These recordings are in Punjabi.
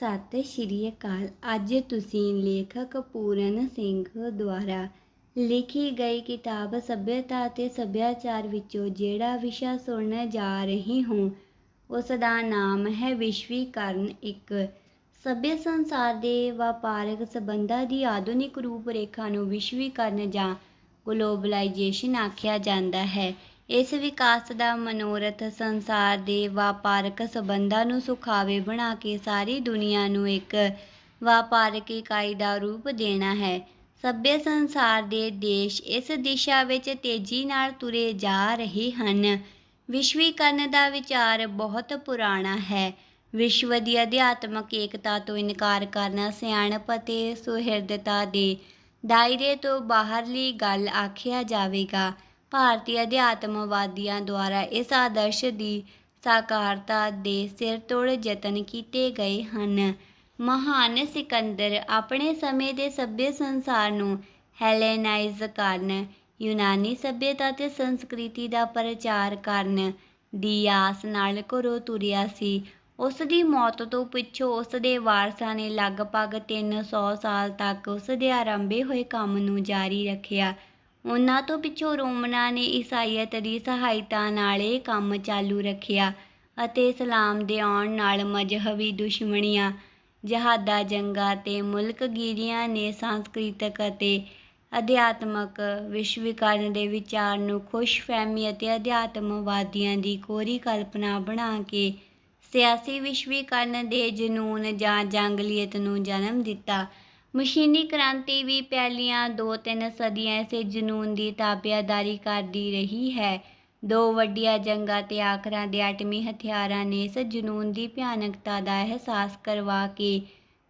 ਸਤਿ ਸ਼੍ਰੀ ਅਕਾਲ। ਅੱਜ ਤੁਸੀਂ ਲੇਖਕ ਪੂਰਨ ਸਿੰਘ ਦੁਆਰਾ ਲਿਖੀ ਗਈ ਕਿਤਾਬ ਸੱਭਿਅਤਾ ਅਤੇ ਸੱਭਿਆਚਾਰ ਵਿੱਚੋਂ ਜਿਹੜਾ ਵਿਸ਼ਾ ਸੁਣਨ ਜਾ ਰਹੀ ਹਾਂ ਉਸ ਦਾ ਨਾਮ ਹੈ ਵਿਸ਼ਵੀਕਰਨ। ਇੱਕ ਸਭਿਅ ਸੰਸਾਰ ਦੇ ਵਪਾਰਕ ਸਬੰਧਾਂ ਦੀ ਆਧੁਨਿਕ ਰੂਪਰੇਖਾ ਨੂੰ ਵਿਸ਼ਵੀਕਰਨ ਜਾਂ ਗਲੋਬਲਾਈਜੇਸ਼ਨ ਆਖਿਆ ਜਾਂਦਾ ਹੈ। ਇਸ ਵਿਕਾਸ ਦਾ ਮਨੋਰਥ ਸੰਸਾਰ ਦੇ ਵਪਾਰਕ ਸਬੰਧਾਂ ਨੂੰ ਸੁਖਾਵੇ ਬਣਾ ਕੇ ਸਾਰੀ ਦੁਨੀਆ ਨੂੰ ਇੱਕ ਵਪਾਰਕ ਇਕਾਈ ਦਾ ਰੂਪ ਦੇਣਾ ਹੈ। ਸੱਭਿਅ ਸੰਸਾਰ ਦੇ ਦੇਸ਼ ਇਸ ਦਿਸ਼ਾ ਵਿੱਚ ਤੇਜ਼ੀ ਨਾਲ ਤੁਰੇ ਜਾ ਰਹੇ ਹਨ। ਵਿਸ਼ਵੀਕਰਨ ਦਾ ਵਿਚਾਰ ਬਹੁਤ ਪੁਰਾਣਾ ਹੈ। ਵਿਸ਼ਵ ਦੀ ਅਧਿਆਤਮਕ ਏਕਤਾ ਤੋਂ ਇਨਕਾਰ ਕਰਨਾ ਸਿਆਣਪ ਅਤੇ ਸੁਹਿਰਦਤਾ ਦੇ ਦਾਇਰੇ ਤੋਂ ਬਾਹਰਲੀ ਗੱਲ ਆਖਿਆ ਜਾਵੇਗਾ। ਭਾਰਤੀ ਅਧਿਆਤਮਵਾਦੀਆਂ ਦੁਆਰਾ ਇਸ ਆਦਰਸ਼ ਦੀ ਸਾਕਾਰਤਾ ਦੇ ਸਿਰ ਤੋੜ ਯਤਨ ਕੀਤੇ ਗਏ ਹਨ। ਮਹਾਨ ਸਿਕੰਦਰ ਆਪਣੇ ਸਮੇਂ ਦੇ ਸੱਭਿਅ ਸੰਸਾਰ ਨੂੰ ਹੈਲੇਨਾਈਜ਼ ਕਰਨ, ਯੂਨਾਨੀ ਸੱਭਿਅਤਾ ਤੇ ਸੰਸਕ੍ਰਿਤੀ ਦਾ ਪ੍ਰਚਾਰ ਕਰਨ ਦੀ ਆਸ ਨਾਲ ਘਰੋਂ ਤੁਰਿਆ ਸੀ। ਉਸ ਦੀ ਮੌਤ ਤੋਂ ਪਿੱਛੋਂ ਉਸ ਦੇ ਵਾਰਸਾਂ ਨੇ ਲਗਭਗ 300 ਸਾਲ ਤੱਕ ਉਸ ਦੇ ਆਰੰਭੇ ਹੋਏ ਕੰਮ ਨੂੰ ਜਾਰੀ ਰੱਖਿਆ। ਉਹਨਾਂ ਤੋਂ ਪਿੱਛੋਂ ਰੋਮਨਾਂ ਨੇ ਈਸਾਈਅਤ ਦੀ ਸਹਾਇਤਾ ਨਾਲ ਇਹ ਕੰਮ ਚਾਲੂ ਰੱਖਿਆ ਅਤੇ ਇਸਲਾਮ ਦੇ ਆਉਣ ਨਾਲ ਮਜ਼ਹਬੀ ਦੁਸ਼ਮਣੀਆਂ, ਜਹਾਦਾਂ, ਜੰਗਾਂ ਤੇ ਮੁਲਕਗੀਰੀਆਂ ਨੇ ਸੰਸਕ੍ਰਿਤਕ ਅਤੇ ਅਧਿਆਤਮਕ ਵਿਸ਼ਵੀਕਰਨ ਦੇ ਵਿਚਾਰ ਨੂੰ ਖੁਸ਼ਫਹਿਮੀ ਅਤੇ ਅਧਿਆਤਮਵਾਦੀਆਂ ਦੀ ਕੋਰੀ ਕਲਪਨਾ ਬਣਾ ਕੇ ਸਿਆਸੀ ਵਿਸ਼ਵੀਕਰਨ ਦੇ ਜਨੂਨ ਜਾਂ ਜੰਗਲੀਅਤ ਨੂੰ ਜਨਮ ਦਿੱਤਾ। ਮਸ਼ੀਨੀ ਕ੍ਰਾਂਤੀ ਵੀ ਪਹਿਲੀਆਂ ਦੋ ਤਿੰਨ ਸਦੀਆਂ ਇਸੇ ਜਨੂਨ ਦੀ ਤਾਬਿਆਦਾਰੀ ਕਰਦੀ ਰਹੀ ਹੈ। ਦੋ ਵੱਡੀਆਂ ਜੰਗਾਂ ਤੇ ਆਖਰਾਂ ਦੇ ਆਟਮੀ ਹਥਿਆਰਾਂ ਨੇ ਇਸ ਜਨੂਨ ਦੀ ਭਿਆਨਕਤਾ ਦਾ ਅਹਿਸਾਸ ਕਰਵਾ ਕੇ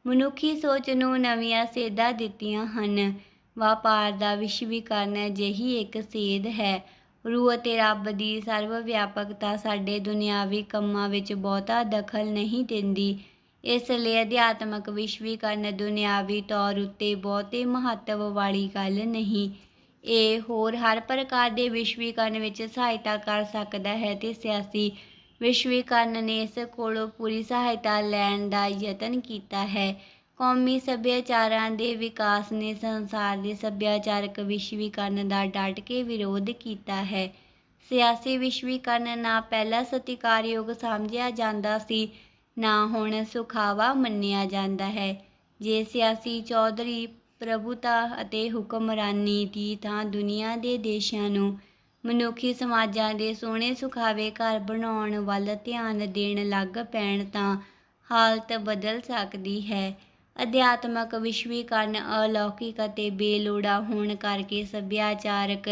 ਮਨੁੱਖੀ ਸੋਚ ਨੂੰ ਨਵੀਆਂ ਸੇਧਾਂ ਦਿੱਤੀਆਂ ਹਨ। ਵਪਾਰ ਦਾ ਵਿਸ਼ਵੀਕਰਨ ਅਜਿਹੀ ਇੱਕ ਸੇਧ ਹੈ। ਰੂਹ ਅਤੇ ਰੱਬ ਦੀ ਸਰਵ ਵਿਆਪਕਤਾ ਸਾਡੇ ਦੁਨਿਆਵੀ ਕੰਮਾਂ ਵਿੱਚ ਬਹੁਤਾ ਦਖਲ ਨਹੀਂ ਦਿੰਦੀ। ਇਸ ਲਈ ਅਧਿਆਤਮਕ ਵਿਸ਼ਵੀਕਰਨ ਦੁਨਿਆਵੀ ਤੌਰ ਉੱਤੇ ਬਹੁਤੇ ਮਹੱਤਵ ਵਾਲੀ ਗੱਲ ਨਹੀਂ। ਇਹ ਹੋਰ ਹਰ ਪ੍ਰਕਾਰ ਦੇ ਵਿਸ਼ਵੀਕਰਨ ਵਿੱਚ ਸਹਾਇਤਾ ਕਰ ਸਕਦਾ ਹੈ ਤੇ ਸਿਆਸੀ ਵਿਸ਼ਵੀਕਰਨ ਨੇ ਇਸ ਕੋਲੋਂ ਪੂਰੀ ਸਹਾਇਤਾ ਲੈਣ ਦਾ ਯਤਨ ਕੀਤਾ ਹੈ। ਕੌਮੀ ਸੱਭਿਆਚਾਰਾਂ ਦੇ ਵਿਕਾਸ ਨੇ ਸੰਸਾਰ ਦੇ ਸੱਭਿਆਚਾਰਕ ਵਿਸ਼ਵੀਕਰਨ ਦਾ ਡਟ ਕੇ ਵਿਰੋਧ ਕੀਤਾ ਹੈ। ਸਿਆਸੀ ਵਿਸ਼ਵੀਕਰਨ ਨਾ ਪਹਿਲਾ ਸਤਿਕਾਰਯੋਗ ਸਮਝਿਆ ਜਾਂਦਾ ਸੀ ਨਾ ਹੁਣ ਸੁਖਾਵਾ ਮੰਨਿਆ ਜਾਂਦਾ ਹੈ। ਜੇ ਸਿਆਸੀ ਚੌਧਰੀ ਪ੍ਰਭੂਤਾ ਅਤੇ ਹੁਕਮਰਾਨੀ ਦੀ ਤਾਂ ਦੁਨੀਆ ਦੇ ਦੇਸ਼ਾਂ ਨੂੰ ਮਨੁੱਖੀ ਸਮਾਜਾਂ ਦੇ ਸੋਹਣੇ ਸੁਖਾਵੇ ਘਰ ਬਣਾਉਣ ਵੱਲ ਧਿਆਨ ਦੇਣ ਲੱਗ ਪੈਣ ਤਾਂ ਹਾਲਤ ਬਦਲ ਸਕਦੀ ਹੈ। ਅਧਿਆਤਮਕ ਵਿਸ਼ਵੀਕਰਨ, ਅਲੌਕਿਕ ਅਤੇ ਬੇਲੋੜਾ ਹੋਣ ਕਰਕੇ ਸੱਭਿਆਚਾਰਕ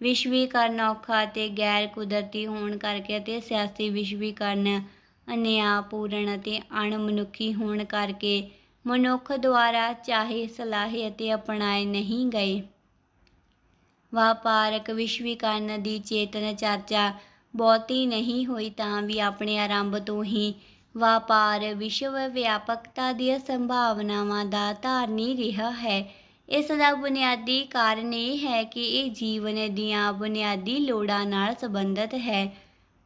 ਵਿਸ਼ਵੀਕਰਨ ਔਖਾ ਅਤੇ ਗੈਰ ਕੁਦਰਤੀ ਹੋਣ ਕਰਕੇ ਅਤੇ ਸਿਆਸੀ ਵਿਸ਼ਵੀਕਰਨ ਅਨਿਆ ਪੂਰਨ ਅਤੇ ਅਣਮਨੁੱਖੀ ਹੋਣ ਕਰਕੇ ਮਨੁੱਖ ਦੁਆਰਾ ਚਾਹੇ ਸਲਾਹੇ ਅਤੇ ਅਪਣਾਏ ਨਹੀਂ ਗਏ। ਵਪਾਰਕ ਵਿਸ਼ਵੀਕਰਨ ਦੀ ਚੇਤਨ ਚਰਚਾ ਬਹੁਤੀ ਨਹੀਂ ਹੋਈ ਤਾਂ ਵੀ ਆਪਣੇ ਆਰੰਭ ਤੋਂ ਹੀ ਵਪਾਰ ਵਿਸ਼ਵ ਵਿਆਪਕਤਾ ਦੀਆਂ ਸੰਭਾਵਨਾਵਾਂ ਦਾ ਧਾਰਨੀ ਰਿਹਾ ਹੈ। ਇਸ ਦਾ ਬੁਨਿਆਦੀ ਕਾਰਨ ਇਹ ਹੈ ਕਿ ਇਹ ਜੀਵਨ ਦੀਆਂ ਬੁਨਿਆਦੀ ਲੋੜਾਂ ਨਾਲ ਸੰਬੰਧਿਤ ਹੈ।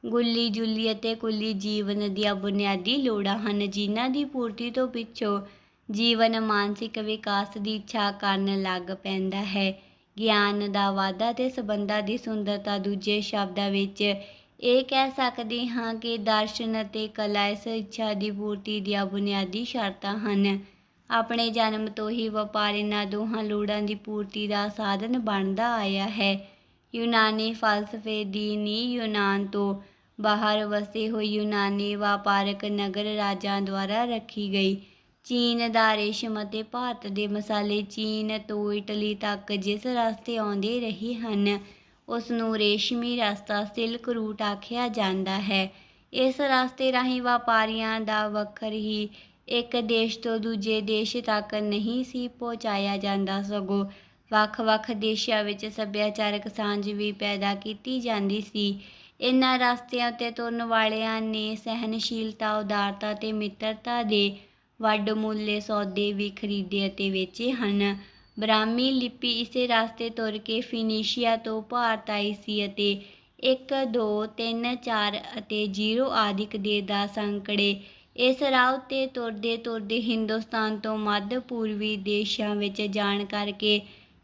ਗੁੱਲੀ ਜੁੱਲੀ ਅਤੇ ਕੁੱਲੀ ਜੀਵਨ ਦੀਆਂ ਬੁਨਿਆਦੀ ਲੋੜਾਂ ਹਨ, ਜਿਨ੍ਹਾਂ ਦੀ ਪੂਰਤੀ ਤੋਂ ਪਿੱਛੋਂ ਜੀਵਨ ਮਾਨਸਿਕ ਵਿਕਾਸ ਦੀ ਇੱਛਾ ਕਰਨ ਲੱਗ ਪੈਂਦਾ ਹੈ। ਗਿਆਨ ਦਾ ਵਾਧਾ ਤੇ ਸੰਬੰਧਾਂ ਦੀ ਸੁੰਦਰਤਾ ਦੂਜੇ ਸ਼ਬਦਾਂ ਵਿੱਚ ਇਹ ਕਹਿ ਸਕਦੇ ਹਾਂ ਕਿ ਦਰਸ਼ਨ ਅਤੇ ਕਲਾ ਇਸ ਇੱਛਾ ਦੀ ਪੂਰਤੀ ਦੀਆਂ ਬੁਨਿਆਦੀ ਸ਼ਰਤਾਂ ਹਨ। ਆਪਣੇ ਜਨਮ ਤੋਂ ਹੀ ਵਪਾਰ ਇਹਨਾਂ ਦੋਹਾਂ ਲੋੜਾਂ ਦੀ ਪੂਰਤੀ ਦਾ ਸਾਧਨ ਬਣਦਾ ਆਇਆ ਹੈ। ਯੂਨਾਨੀ ਫਲਸਫੇ ਦੀ ਨੀਂਹ ਯੂਨਾਨ ਤੋਂ ਬਾਹਰ ਵਸੇ ਹੋਏ ਯੂਨਾਨੀ ਵਪਾਰਕ ਨਗਰ ਰਾਜਾਂ ਦੁਆਰਾ ਰੱਖੀ ਗਈ। ਚੀਨ ਦਾ ਰੇਸ਼ਮ ਅਤੇ ਭਾਰਤ ਦੇ ਮਸਾਲੇ ਚੀਨ ਤੋਂ ਇਟਲੀ ਤੱਕ ਜਿਸ ਰਸਤੇ ਆਉਂਦੇ ਰਹੇ ਹਨ ਉਸ ਨੂੰ ਰੇਸ਼ਮੀ ਰਸਤਾ ਸਿਲਕ ਰੂਟ ਆਖਿਆ ਜਾਂਦਾ ਹੈ। ਇਸ ਰਸਤੇ ਰਾਹੀਂ ਵਪਾਰੀਆਂ ਦਾ ਵੱਖਰ ਹੀ ਇੱਕ ਦੇਸ਼ ਤੋਂ ਦੂਜੇ ਦੇਸ਼ ਤੱਕ ਨਹੀਂ ਸੀ ਪਹੁੰਚਾਇਆ ਜਾਂਦਾ ਸਗੋਂ ਵੱਖ-ਵੱਖ ਦੇਸ਼ਾਂ ਵਿੱਚ ਸੱਭਿਆਚਾਰਕ ਸਾਂਝ ਵੀ ਪੈਦਾ ਕੀਤੀ ਜਾਂਦੀ ਸੀ। ਇਨ੍ਹਾਂ ਰਸਤਿਆਂ ਉੱਤੇ ਤੁਰਨ ਵਾਲਿਆਂ ਨੇ ਸਹਿਣਸ਼ੀਲਤਾ ਉਦਾਰਤਾ ਤੇ ਮਿੱਤਰਤਾ ਦੇ ਵੱਡ ਮੁੱਲੇ ਸੌਦੇ ਵੀ ਖਰੀਦੇ ਅਤੇ ਵੇਚੇ ਹਨ। ਬ੍ਰਾਹਮੀ ਲਿਪੀ ਇਸੇ ਰਸਤੇ ਤੁਰ ਕੇ ਫਿਨੀਸ਼ੀਆ ਤੋਂ ਭਾਰਤ ਆਈ ਸੀ ਅਤੇ 1 2 3 4 ਅਤੇ 0 ਆਦਿਕ ਦੇ ਦਾ ਸੰਕੜੇ ਇਸ ਰਾਹ ਉੱਤੇ ਤੁਰਦੇ ਤੁਰਦੇ ਹਿੰਦੁਸਤਾਨ ਤੋਂ ਮੱਧ ਪੂਰਬੀ ਦੇਸ਼ਾਂ ਵਿੱਚ ਜਾਣ ਕਰਕੇ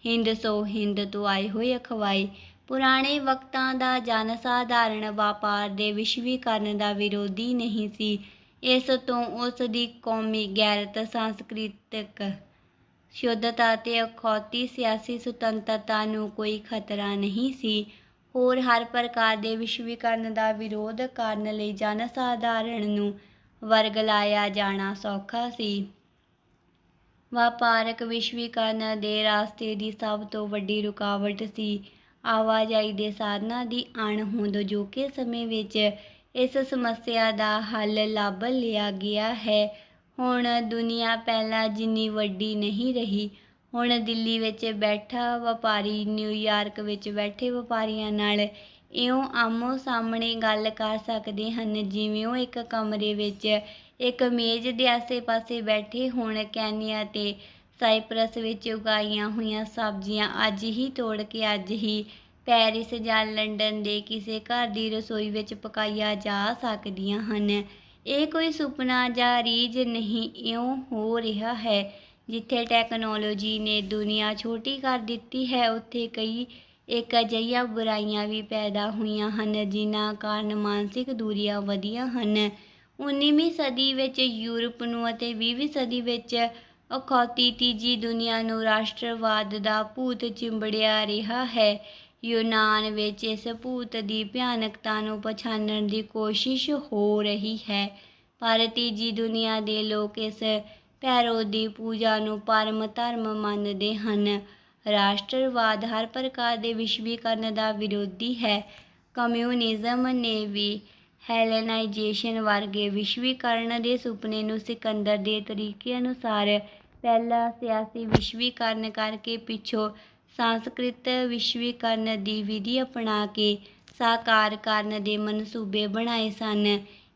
ਹਿੰਦ ਸੋ ਹਿੰਦ ਤੋਂ ਆਏ ਹੋਏ ਅਖਵਾਈ ਪੁਰਾਣੇ ਵਕਤਾਂ ਦਾ ਜਨਸਾਧਾਰਨ ਵਪਾਰ ਦੇ ਵਿਸ਼ਵੀਕਰਨ ਦਾ ਵਿਰੋਧੀ ਨਹੀਂ ਸੀ। ਇਸ ਤੋਂ ਉਸ ਦੀ ਕੌਮੀ ਗੈਰਤ ਸੰਸਕ੍ਰਿਤਕ ਸ਼ੁੱਧਤਾ ਤੇ ਅਖੌਤੀ ਸਿਆਸੀ ਸੁਤੰਤਰਤਾ ਨੂੰ ਕੋਈ ਖਤਰਾ ਨਹੀਂ ਸੀ। ਹੋਰ ਹਰ ਪ੍ਰਕਾਰ ਦੇ ਵਿਸ਼ਵੀਕਰਨ ਦਾ ਵਿਰੋਧ ਕਰਨ ਲਈ ਜਨਸਾਧਾਰਨ ਨੂੰ ਵਰਗ ਲਾਇਆ ਜਾਣਾ ਸੌਖਾ ਸੀ। ਵਪਾਰਕ ਵਿਸ਼ਵੀਕਰਨ ਦੇ ਰਾਸਤੇ ਦੀ ਸਭ ਤੋਂ ਵੱਡੀ ਰੁਕਾਵਟ ਸੀ। ਆਵਾਜਾਈ ਦੇ ਸਾਧਨਾਂ ਦੀ ਅਣਹੋਂਦ ਜੋ ਕਿ ਸਮੇਂ ਵਿੱਚ ਇਸ ਸਮੱਸਿਆ ਦਾ ਹੱਲ ਲੱਭ ਲਿਆ ਗਿਆ ਹੈ। ਹੁਣ ਦੁਨੀਆ ਪਹਿਲਾਂ ਜਿੰਨੀ ਵੱਡੀ ਨਹੀਂ ਰਹੀ, ਹੁਣ ਦਿੱਲੀ ਵਿੱਚ ਬੈਠਾ ਵਪਾਰੀ ਨਿਊਯਾਰਕ ਵਿੱਚ ਬੈਠੇ ਵਪਾਰੀਆਂ ਨਾਲ ਇਉਂ ਆਮੋ ਸਾਹਮਣੇ ਗੱਲ ਕਰ ਸਕਦੇ ਹਨ। ਜਿਵੇਂ ਉਹ ਇੱਕ ਕਮਰੇ ਵਿੱਚ ਇੱਕ ਮੇਜ਼ ਦੇ ਆਸੇ-ਪਾਸੇ ਬੈਠੇ ਹੋਣ ਕੈਨੀਆ ਤੇ ਸਾਈਪਰਸ ਵਿੱਚ ਉਗਾਈਆਂ ਹੋਈਆਂ ਸਬਜ਼ੀਆਂ ਅੱਜ ਹੀ ਤੋੜ ਕੇ ਅੱਜ ਹੀ ਪੈਰਿਸ ਜਾਂ ਲੰਡਨ ਦੇ ਕਿਸੇ ਘਰ ਦੀ ਰਸੋਈ ਵਿੱਚ ਪਕਾਈਆਂ ਜਾ ਸਕਦੀਆਂ ਹਨ। ਇਹ ਕੋਈ ਸੁਪਨਾ ਜਾਂ ਰੀਝ ਨਹੀਂ, ਇਉਂ ਹੋ ਰਿਹਾ ਹੈ ਜਿੱਥੇ ਟੈਕਨੋਲੋਜੀ ਨੇ ਦੁਨੀਆ ਛੋਟੀ ਕਰ ਦਿੱਤੀ ਹੈ, ਉੱਥੇ ਕਈ ਇੱਕ ਅਜਿਹੀਆਂ ਬੁਰਾਈਆਂ ਵੀ ਪੈਦਾ ਹੋਈਆਂ ਹਨ ਜਿਨ੍ਹਾਂ ਕਾਰਨ ਮਾਨਸਿਕ ਦੂਰੀਆਂ ਵਧੀਆਂ ਹਨ। 19ਵੀਂ ਸਦੀ ਵਿੱਚ ਯੂਰਪ ਨੂੰ ਅਤੇ 20ਵੀਂ ਸਦੀ ਵਿੱਚ ਅਖੌਤੀ ਤੀਜੀ ਦੁਨੀਆ ਨੂੰ ਰਾਸ਼ਟਰਵਾਦ ਦਾ ਭੂਤ ਚਿੰਬੜਿਆ ਰਿਹਾ ਹੈ। ਯੂਨਾਨ ਵਿੱਚ ਇਸ ਭੂਤ ਦੀ ਭਿਆਨਕਤਾ ਨੂੰ ਪਛਾਣਨ ਦੀ ਕੋਸ਼ਿਸ਼ ਹੋ ਰਹੀ ਹੈ। ਪਰ ਤੀਜੀ ਦੁਨੀਆ ਦੇ ਲੋਕ ਇਸ ਭੈਰੋ ਦੀ ਪੂਜਾ ਨੂੰ ਪਰਮ ਧਰਮ ਮੰਨਦੇ ਹਨ। ਰਾਸ਼ਟਰਵਾਦ ਹਰ ਪ੍ਰਕਾਰ ਦੇ ਵਿਸ਼ਵੀਕਰਨ ਦਾ ਵਿਰੋਧੀ ਹੈ। ਕਮਿਊਨਿਜ਼ਮ ਨੇ ਵੀ ਹੈਲੇਨਾਈਜੇਸ਼ਨ ਵਰਗੇ ਵਿਸ਼ਵੀਕਰਨ ਦੇ ਸੁਪਨੇ ਨੂੰ ਸਿਕੰਦਰ ਦੇ ਤਰੀਕੇ ਅਨੁਸਾਰ ਪਹਿਲਾ ਸਿਆਸੀ ਵਿਸ਼ਵੀਕਰਨ ਕਰਕੇ ਪਿੱਛੋਂ ਸੰਸਕ੍ਰਿਤ ਵਿਸ਼ਵੀਕਰਨ ਦੀ ਵਿਧੀ ਅਪਣਾ ਕੇ ਸਾਕਾਰ ਕਰਨ ਦੇ ਮਨਸੂਬੇ ਬਣਾਏ ਸਨ।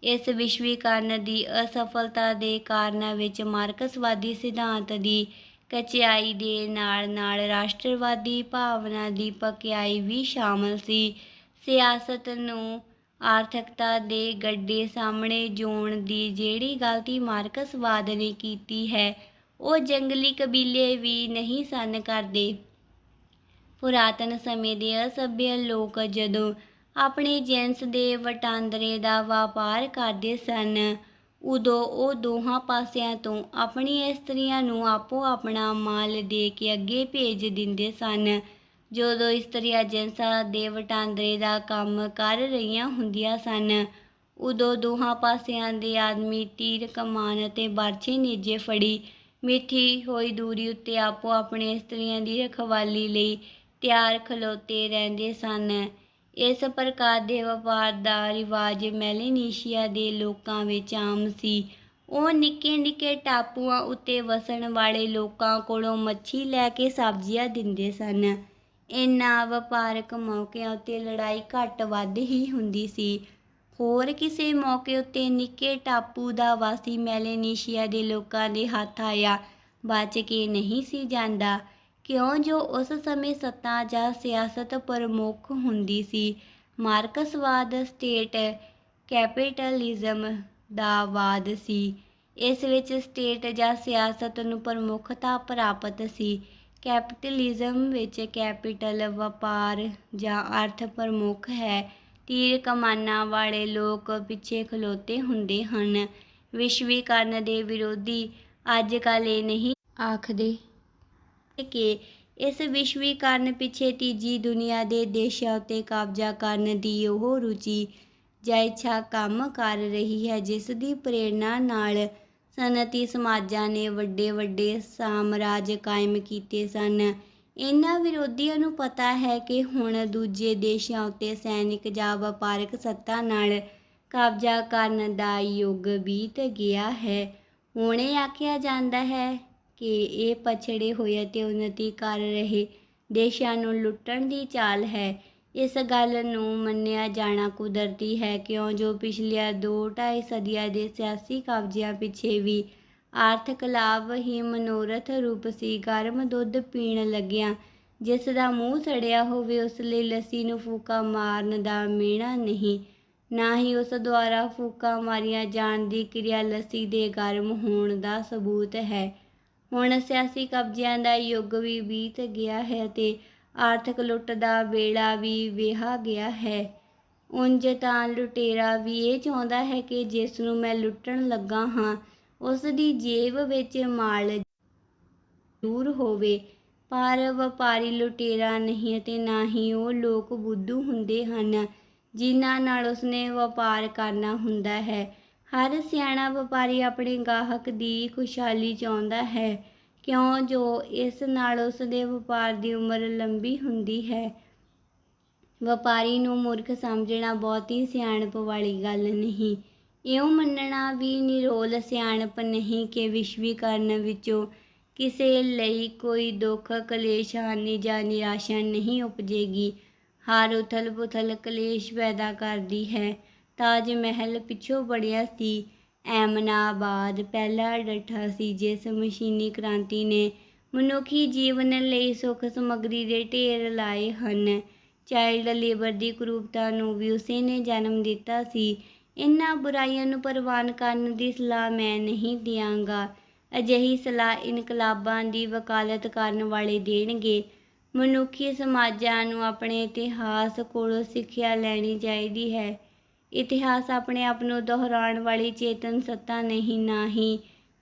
ਇਸ ਵਿਸ਼ਵੀਕਰਨ ਦੀ ਅਸਫਲਤਾ ਦੇ ਕਾਰਨਾਂ ਵਿੱਚ ਮਾਰਕਸਵਾਦੀ ਸਿਧਾਂਤ ਦੀ ਕਚਿਆਈ ਦੇ ਨਾਲ ਨਾਲ ਰਾਸ਼ਟਰਵਾਦੀ ਭਾਵਨਾ ਦੀ ਪਕਿਆਈ ਵੀ ਸ਼ਾਮਲ ਸੀ। ਸਿਆਸਤ ਨੂੰ ਆਰਥਿਕਤਾ ਦੇ ਗੱਡੇ ਸਾਹਮਣੇ ਜੋਣ ਦੀ ਜਿਹੜੀ ਗਲਤੀ ਮਾਰਕਸਵਾਦ ਨੇ ਕੀਤੀ ਹੈ ਉਹ ਜੰਗਲੀ ਕਬੀਲੇ ਵੀ ਨਹੀਂ ਸਨ ਕਰਦੇ। ਪੁਰਾਤਨ ਸਮੇਂ ਦੇ ਅਸਭਿਅ ਲੋਕ ਜਦੋਂ ਆਪਣੇ ਜਿਨਸ ਦੇ ਵਟਾਂਦਰੇ ਦਾ ਵਪਾਰ ਕਰਦੇ ਸਨ, ਉਦੋਂ ਉਹ ਦੋਹਾਂ ਪਾਸਿਆਂ ਤੋਂ ਆਪਣੀ ਇਸਤਰੀਆਂ ਨੂੰ ਆਪੋ ਆਪਣਾ ਮਾਲ ਦੇ ਕੇ ਅੱਗੇ ਭੇਜ ਦਿੰਦੇ ਸਨ। ਜਦੋਂ ਇਸਤਰੀਆਂ ਜਿਨਸਾਂ ਦੇ ਵਟਾਂਦਰੇ ਦਾ ਕੰਮ ਕਰ ਰਹੀਆਂ ਹੁੰਦੀਆਂ ਸਨ, ਉਦੋਂ ਦੋਹਾਂ ਪਾਸਿਆਂ ਦੇ ਆਦਮੀ ਤੀਰ, ਕਮਾਨ ਅਤੇ ਬਰਛੇ ਨੇਜੇ ਫੜੀ ਮਿੱਠੀ ਹੋਈ ਦੂਰੀ ਉੱਤੇ ਆਪੋ ਆਪਣੇ ਇਸਤਰੀਆਂ ਦੀ ਰਖਵਾਲੀ ਲਈ ਤਿਆਰ ਖਲੋਤੇ ਰਹਿੰਦੇ ਸਨ। ਇਸ ਪ੍ਰਕਾਰ ਦੇ ਵਪਾਰ ਦਾ ਰਿਵਾਜ ਮੈਲੀਨੀਸ਼ੀਆ ਦੇ ਲੋਕਾਂ ਵਿੱਚ ਆਮ ਸੀ। ਉਹ ਨਿੱਕੇ ਨਿੱਕੇ ਟਾਪੂਆਂ ਉੱਤੇ ਵਸਣ ਵਾਲੇ ਲੋਕਾਂ ਕੋਲੋਂ ਮੱਛੀ ਲੈ ਕੇ ਸਬਜ਼ੀਆਂ ਦਿੰਦੇ ਸਨ। ਇਨ੍ਹਾਂ ਵਪਾਰਕ ਮੌਕਿਆਂ ਉੱਤੇ ਲੜਾਈ ਘੱਟ ਵੱਧ ਹੀ ਹੁੰਦੀ ਸੀ। ਹੋਰ ਕਿਸੇ ਮੌਕੇ ਉੱਤੇ ਨਿੱਕੇ ਟਾਪੂ ਦਾ ਵਾਸੀ ਮੈਲੇਨੀਸ਼ੀਆ ਦੇ ਲੋਕਾਂ ਦੇ ਹੱਥ ਆਇਆ। ਬਚ ਕੇ ਨਹੀਂ ਸੀ ਜਾਂਦਾ ਕਿਉਂ ਜੋ ਉਸ ਸਮੇਂ ਸੱਤਾ ਜਾਂ ਸਿਆਸਤ ਪ੍ਰਮੁੱਖ ਹੁੰਦੀ ਸੀ। ਮਾਰਕਸਵਾਦ ਸਟੇਟ ਕੈਪੀਟਲਿਜ਼ਮ ਦਾ ਵਾਦ ਸੀ। ਇਸ ਵਿੱਚ ਸਟੇਟ ਜਾਂ ਸਿਆਸਤ ਨੂੰ ਪ੍ਰਮੁੱਖਤਾ ਪ੍ਰਾਪਤ ਸੀ। ਕੈਪੀਟਲਿਜ਼ਮ ਵਿੱਚ ਕੈਪੀਟਲ ਵਪਾਰ ਜਾਂ ਅਰਥ ਪ੍ਰਮੁੱਖ ਹੈ। ਤੀਰ ਕਮਾਨਾਂ ਵਾਲੇ ਲੋਕ ਪਿੱਛੇ ਖਲੋਤੇ ਹੁੰਦੇ ਹਨ। ਵਿਸ਼ਵੀਕਰਨ ਦੇ ਵਿਰੋਧੀ ਅੱਜ ਕੱਲ੍ਹ ਇਹ ਨਹੀਂ ਆਖਦੇ ਕਿ ਇਸ ਵਿਸ਼ਵੀਕਰਨ ਪਿੱਛੇ ਤੀਜੀ ਦੁਨੀਆ ਦੇ ਦੇਸ਼ਾਂ ਉੱਤੇ ਕਬਜ਼ਾ ਕਰਨ ਦੀ ਉਹ ਰੁਚੀ ਜਾਂ ਇੱਛਾ ਕੰਮ ਕਰ ਰਹੀ ਹੈ, ਜਿਸ ਦੀ ਪ੍ਰੇਰਣਾ ਨਾਲ ਸਨਅਤੀ ਸਮਾਜਾਂ ਨੇ ਵੱਡੇ ਵੱਡੇ ਸਾਮਰਾਜ ਕਾਇਮ ਕੀਤੇ ਸਨ। ਇਹਨਾਂ ਵਿਰੋਧੀਆਂ ਨੂੰ ਪਤਾ ਹੈ ਕਿ ਹੁਣ ਦੂਜੇ ਦੇਸ਼ਾਂ ਉੱਤੇ ਸੈਨਿਕ ਜਾਂ ਵਪਾਰਕ ਸੱਤਾ ਨਾਲ ਕਬਜ਼ਾ ਕਰਨ ਦਾ ਯੁੱਗ ਬੀਤ ਗਿਆ ਹੈ। ਹੁਣ ਇਹ ਆਖਿਆ ਜਾਂਦਾ ਹੈ ਕਿ ਇਹ ਪਛੜੇ ਹੋਏ ਅਤੇ ਉન્નਤੀ ਕਰ ਰਹੇ ਦੇਸ਼ਾਂ ਨੂੰ ਲੁੱਟਣ ਦੀ ਚਾਲ ਹੈ। ਇਸ ਗੱਲ ਨੂੰ ਮੰਨਿਆ ਜਾਣਾ ਕੁਦਰਤੀ ਹੈ। ਕਿਉਂ? ਜੋ ਪਿਛਲੀਆਂ ਦੋ ਢਾਈ ਸਦੀਆਂ ਦੇ ਸਿਆਸੀ ਕਬਜ਼ਿਆਂ ਪਿੱਛੇ ਵੀ ਆਰਥਿਕ ਲਾਭ ਹੀ ਮਨੋਰਥ ਰੂਪ ਸੀ। ਗਰਮ ਦੁੱਧ ਪੀਣ ਲੱਗਿਆ ਜਿਸ ਦਾ ਮੂੰਹ ਸੜਿਆ ਹੋਵੇ, ਉਸ ਲਈ ਲੱਸੀ ਨੂੰ ਫੂਕਾ ਮਾਰਨ ਦਾ ਮੇਣਾ ਨਹੀਂ। ਨਾ ਹੀ ਉਸ ਦੁਆਰਾ ਫੂਕਾਂ ਮਾਰੀਆਂ ਜਾਣ ਦੀ ਕਿਰਿਆ ਲੱਸੀ ਦੇ ਗਰਮ ਹੋਣ ਦਾ ਸਬੂਤ ਹੈ। ਹੁਣ ਸਿਆਸੀ ਕਬਜ਼ਿਆਂ ਦਾ ਯੁੱਗ ਵੀ ਬੀਤ ਗਿਆ ਹੈ ਤੇ ਆਰਥਿਕ ਲੁੱਟ ਦਾ ਵੇਲਾ ਵੀ ਵਿਹਾ ਗਿਆ ਹੈ। ਉਂਝ ਤਾਂ ਲੁਟੇਰਾ ਵੀ ਇਹ ਚਾਹੁੰਦਾ ਹੈ ਕਿ ਜਿਸ ਨੂੰ ਮੈਂ ਲੁੱਟਣ ਲੱਗਾ ਹਾਂ ਉਸ ਦੀ ਜੇਬ ਵਿੱਚ ਮਾਲ ਦੂਰ ਹੋਵੇ, ਪਰ ਵਪਾਰੀ ਲੁਟੇਰਾ ਨਹੀਂ ਅਤੇ ਨਾ ਹੀ ਉਹ ਲੋਕ ਬੁੱਧੂ ਹੁੰਦੇ ਹਨ, ਜਿਨ੍ਹਾਂ ਨਾਲ ਉਸਨੇ ਵਪਾਰ ਕਰਨਾ ਹੁੰਦਾ ਹੈ। ਹਰ ਸਿਆਣਾ ਵਪਾਰੀ ਆਪਣੇ ਗਾਹਕ ਦੀ ਖੁਸ਼ਹਾਲੀ ਚਾਹੁੰਦਾ ਹੈ, ਕਿਉਂ ਜੋ ਇਸ ਨਾਲ ਉਸ ਦੇ ਵਪਾਰ ਦੀ ਉਮਰ ਲੰਬੀ ਹੁੰਦੀ ਹੈ। ਵਪਾਰੀ ਨੂੰ ਮੂਰਖ ਸਮਝਣਾ ਬਹੁਤ ਹੀ ਸਿਆਣਪ ਵਾਲੀ ਗੱਲ ਨਹੀਂ। ਇਉਂ ਮੰਨਣਾ ਵੀ ਨਿਰੋਲ ਸਿਆਣਪ ਨਹੀਂ ਕਿ ਵਿਸ਼ਵੀਕਰਨ ਵਿੱਚੋਂ ਕਿਸੇ ਲਈ ਕੋਈ ਦੁੱਖ, ਕਲੇਸ਼, ਹਾਨੀ ਜਾਂ ਨਿਰਾਸ਼ਾ ਨਹੀਂ ਉਪਜੇਗੀ। ਹਰ ਉਥਲ ਪੁਥਲ ਕਲੇਸ਼ ਪੈਦਾ ਕਰਦੀ ਹੈ। ਤਾਜ ਮਹਿਲ ਪਿੱਛੋਂ ਬਣਿਆ ਸੀ। ਐਮਨਾਬਾਦ ਪਹਿਲਾ ਡੱਠਾ ਸੀ ਜਿਸ ਮਸ਼ੀਨੀ ਕ੍ਰਾਂਤੀ ਨੇ ਮਨੁੱਖੀ ਜੀਵਨ ਲਈ ਸੁੱਖ ਸਮੱਗਰੀ ਦੇ ਢੇਰ ਲਾਏ ਹਨ। ਚਾਈਲਡ ਲੇਬਰ ਦੀ ਕਰੂਪਤਾ ਨੂੰ ਵੀ ਉਸੇ ਨੇ ਜਨਮ ਦਿੱਤਾ ਸੀ। ਇਹਨਾਂ ਬੁਰਾਈਆਂ ਨੂੰ ਪ੍ਰਵਾਨ ਕਰਨ ਦੀ ਸਲਾਹ ਮੈਂ ਨਹੀਂ ਦਿਆਂਗਾ। ਅਜਿਹੀ ਸਲਾਹ ਇਨਕਲਾਬਾਂ ਦੀ ਵਕਾਲਤ ਕਰਨ ਵਾਲੇ ਦੇਣਗੇ। ਮਨੁੱਖੀ ਸਮਾਜਾਂ ਨੂੰ ਆਪਣੇ ਇਤਿਹਾਸ ਕੋਲੋਂ ਸਿੱਖਿਆ ਲੈਣੀ ਚਾਹੀਦੀ ਹੈ। ਇਤਿਹਾਸ ਆਪਣੇ ਆਪ ਨੂੰ ਦੁਹਰਾਉਣ ਵਾਲੀ ਚੇਤਨ ਸੱਤਾ ਨਹੀਂ, ਨਾ ਹੀ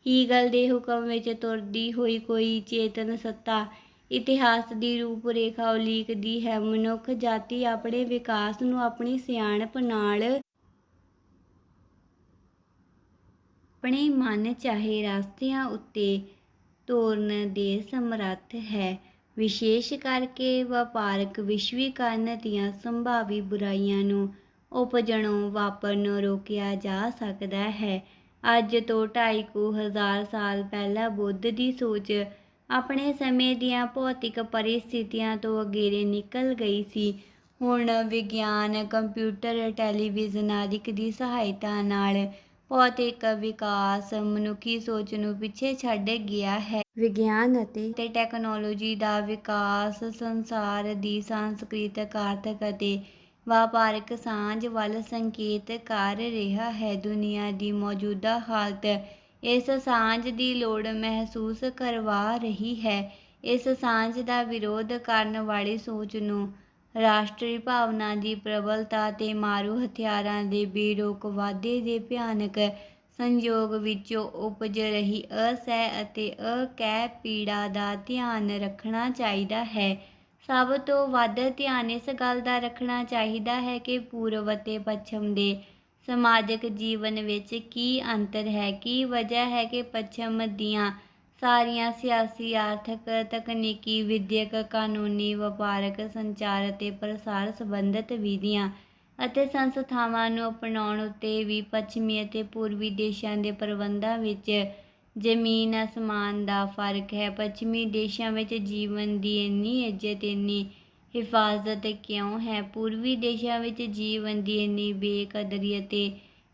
ਹੀਗਲ ਦੇ ਹੁਕਮ ਵਿੱਚ ਤੁਰਦੀ ਹੋਈ ਕੋਈ ਚੇਤਨ ਸੱਤਾ। ਇਤਿਹਾਸ ਦੀ ਰੂਪ ਰੇਖਾ ਉਲੀਕਦੀ ਹੈ। ਮਨੁੱਖ ਜਾਤੀ ਆਪਣੇ ਵਿਕਾਸ ਨੂੰ ਆਪਣੀ ਸਿਆਣਪ ਨਾਲ ਆਪਣੇ ਮਨ ਚਾਹੇ ਰਸਤਿਆਂ ਉੱਤੇ ਤੋਰਨ ਦੇ ਸਮਰੱਥ ਹੈ। ਵਿਸ਼ੇਸ਼ ਕਰਕੇ ਵਪਾਰਕ ਵਿਸ਼ਵੀਕਰਨ ਦੀਆਂ ਸੰਭਾਵੀ ਬੁਰਾਈਆਂ ਨੂੰ ਉਪਜਣੋਂ ਵਾਪਰਨੋਂ ਰੋਕਿਆ ਜਾ ਸਕਦਾ ਹੈ। ਅੱਜ ਤੋਂ ਢਾਈ ਕੁ ਹਜ਼ਾਰ ਸਾਲ ਪਹਿਲਾਂ ਬੁੱਧ ਦੀ ਸੋਚ ਆਪਣੇ ਸਮੇਂ ਦੀਆਂ ਭੌਤਿਕ ਪਰਿਸਥਿਤੀਆਂ ਤੋਂ ਅਗੇਰੇ ਨਿਕਲ ਗਈ ਸੀ। ਹੁਣ ਵਿਗਿਆਨ, ਕੰਪਿਊਟਰ, ਟੈਲੀਵਿਜ਼ਨ ਆਦਿਕ ਦੀ ਸਹਾਇਤਾ ਨਾਲ ਭੌਤਿਕ ਵਿਕਾਸ ਮਨੁੱਖੀ ਸੋਚ ਨੂੰ ਪਿੱਛੇ ਛੱਡ ਗਿਆ ਹੈ। ਵਿਗਿਆਨ ਅਤੇ ਤੇ ਟੈਕਨੋਲੋਜੀ ਦਾ ਵਿਕਾਸ ਸੰਸਾਰ ਦੀ ਸੰਸਕ੍ਰਿਤਿਕ ਆਰਥਿਕ ਅਤੇ ਵਪਾਰਕ ਸਾਂਝ ਵੱਲ ਸੰਕੇਤ ਕਰ ਰਿਹਾ ਹੈ। ਦੁਨੀਆ ਦੀ ਮੌਜੂਦਾ ਹਾਲਤ ਇਸ ਸਾਂਝ ਦੀ ਲੋੜ ਮਹਿਸੂਸ ਕਰਵਾ ਰਹੀ ਹੈ। ਇਸ ਸਾਂਝ ਦਾ ਵਿਰੋਧ ਕਰਨ ਵਾਲੀ ਸੋਚ ਨੂੰ ਰਾਸ਼ਟਰੀ ਭਾਵਨਾ ਦੀ ਪ੍ਰਬਲਤਾ ਤੇ ਮਾਰੂ ਹਥਿਆਰਾਂ ਦੇ ਬੇਰੋਕ ਵਾਧੇ ਦੇ ਭਿਆਨਕ ਸੰਯੋਗ ਵਿੱਚੋਂ ਉਪਜ ਰਹੀ ਅਸਹਿ ਅਤੇ ਅਕਹਿ ਪੀੜਾ ਦਾ ਧਿਆਨ ਰੱਖਣਾ ਚਾਹੀਦਾ ਹੈ। ਸਭ ਤੋਂ ਵੱਧ ਧਿਆਨ ਇਸ ਗੱਲ ਦਾ ਰੱਖਣਾ ਚਾਹੀਦਾ ਹੈ ਕਿ ਪੂਰਬ ਅਤੇ ਪੱਛਮ ਦੇ ਸਮਾਜਿਕ ਜੀਵਨ ਵਿੱਚ ਕੀ ਅੰਤਰ ਹੈ, ਕੀ ਵਜ੍ਹਾ ਹੈ ਕਿ ਪੱਛਮ ਦੀਆਂ ਸਾਰੀਆਂ ਸਿਆਸੀ, ਆਰਥਿਕ, ਤਕਨੀਕੀ, ਵਿਦਿਅਕ, ਕਾਨੂੰਨੀ, ਵਪਾਰਕ, ਸੰਚਾਰ ਅਤੇ ਪ੍ਰਸਾਰ ਸੰਬੰਧਿਤ ਵਿਧੀਆਂ ਅਤੇ ਸੰਸਥਾਵਾਂ ਨੂੰ ਅਪਣਾਉਣ ਉੱਤੇ ਵੀ ਪੱਛਮੀ ਅਤੇ ਪੂਰਬੀ ਦੇਸ਼ਾਂ ਦੇ ਪ੍ਰਬੰਧਾਂ ਵਿੱਚ ਜ਼ਮੀਨ, ਅਸਮਾਨ ਦਾ ਫ਼ਰਕ ਹੈ। ਪੱਛਮੀ ਦੇਸ਼ਾਂ ਵਿੱਚ ਜੀਵਨ ਦੀ ਇੰਨੀ ਇੱਜ਼ਤ, ਇੰਨੀ ਹਿਫਾਜ਼ਤ ਕਿਉਂ ਹੈ? ਪੂਰਬੀ ਦੇਸ਼ਾਂ ਵਿੱਚ ਜੀਵਨ ਦੀ ਇੰਨੀ ਬੇਕਦਰੀ ਅਤੇ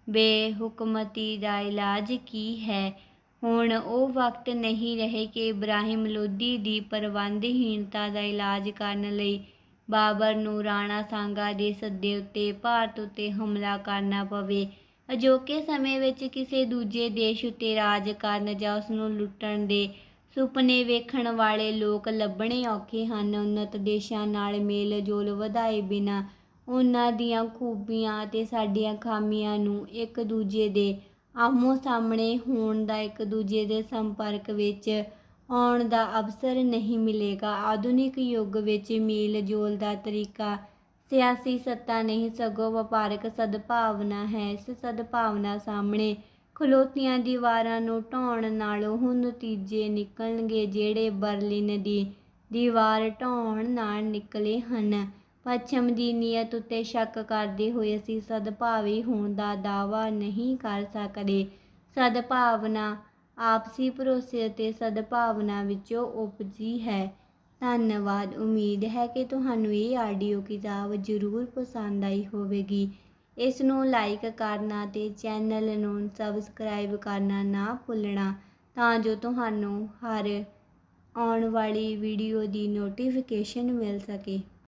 ਬੇਹੁਕਮਤੀ ਦਾ ਇਲਾਜ ਕੀ ਹੈ? ਹੁਣ ਉਹ ਵਕਤ ਨਹੀਂ ਰਹੇ ਕਿ ਇਬਰਾਹਿਮ ਲੋਧੀ ਦੀ ਪ੍ਰਬੰਧਹੀਣਤਾ ਦਾ ਇਲਾਜ ਕਰਨ ਲਈ ਬਾਬਰ ਨੂੰ ਰਾਣਾ ਸਾਂਗਾ ਦੇ ਸੱਦੇ ਉੱਤੇ ਭਾਰਤ ਉੱਤੇ ਹਮਲਾ ਕਰਨਾ ਪਵੇ। ਅਜੋਕੇ ਸਮੇਂ ਵਿੱਚ ਕਿਸੇ ਦੂਜੇ ਦੇਸ਼ ਉੱਤੇ ਰਾਜ ਕਰਨ ਜਾਂ ਉਸ ਨੂੰ ਲੁੱਟਣ ਦੇ ਸੁਪਨੇ ਵੇਖਣ ਵਾਲੇ ਲੋਕ ਲੱਭਣੇ ਔਖੇ ਹਨ। ਉન્નਤ ਦੇਸ਼ਾਂ ਨਾਲ ਮੇਲ ਜੋਲ ਵਧਾਏ ਬਿਨਾ ਉਹਨਾਂ ਦੀਆਂ ਖੂਬੀਆਂ ਅਤੇ ਸਾਡੀਆਂ ਖਾਮੀਆਂ ਨੂੰ ਇੱਕ ਦੂਜੇ ਦੇ ਆਮੋ ਸਾਹਮਣੇ ਹੋਣ ਦਾ ਇੱਕ ਦੂਜੇ ਦੇ ਸੰਪਰਕ ਵਿੱਚ ਆਉਣ ਦਾ ਅਵਸਰ ਨਹੀਂ ਮਿਲੇਗਾ। ਆਧੁਨਿਕ ਯੁੱਗ ਵਿੱਚ ਮੇਲ ਜੋਲ ਦਾ ਤਰੀਕਾ ਸਿਆਸੀ ਸੱਤਾ ਨਹੀਂ, ਸਗੋਂ ਵਪਾਰਕ ਸਦਭਾਵਨਾ ਹੈ। ਇਸ ਸਦਭਾਵਨਾ ਸਾਹਮਣੇ ਖਲੋਤੀਆਂ ਦੀਵਾਰਾਂ ਨੂੰ ਢਾਉਣ ਨਾਲੋਂ ਉਹ ਨਤੀਜੇ ਨਿਕਲਣਗੇ, ਜਿਹੜੇ ਬਰਲਿਨ ਦੀ ਦੀਵਾਰ ਢਾਉਣ ਨਾਲ ਨਿਕਲੇ ਹਨ। ਪੱਛਮ ਦੀ ਨੀਅਤ ਉੱਤੇ ਸ਼ੱਕ ਕਰਦੇ ਹੋਏ ਅਸੀਂ ਸਦਭਾਵੀ ਹੋਣ ਦਾ ਦਾਅਵਾ ਨਹੀਂ ਕਰ ਸਕਦੇ। ਸਦਭਾਵਨਾ ਆਪਸੀ ਭਰੋਸੇ ਅਤੇ ਸਦਭਾਵਨਾ ਵਿੱਚੋਂ ਉਪਜੀ ਹੈ। ਧੰਨਵਾਦ। ਉਮੀਦ ਹੈ ਕਿ ਤੁਹਾਨੂੰ ਇਹ ਆਡੀਓ ਕਿਤਾਬ ਜ਼ਰੂਰ ਪਸੰਦ ਆਈ ਹੋਵੇਗੀ। ਇਸ ਨੂੰ ਲਾਈਕ ਕਰਨਾ ਤੇ ਚੈਨਲ ਨੂੰ ਸਬਸਕ੍ਰਾਈਬ ਕਰਨਾ ਨਾ ਭੁੱਲਣਾ ਤਾਂ ਜੋ ਤੁਹਾਨੂੰ ਹਰ ਆਉਣ ਵਾਲੀ ਵੀਡੀਓ ਦੀ ਨੋਟੀਫਿਕੇਸ਼ਨ ਮਿਲ ਸਕੇ।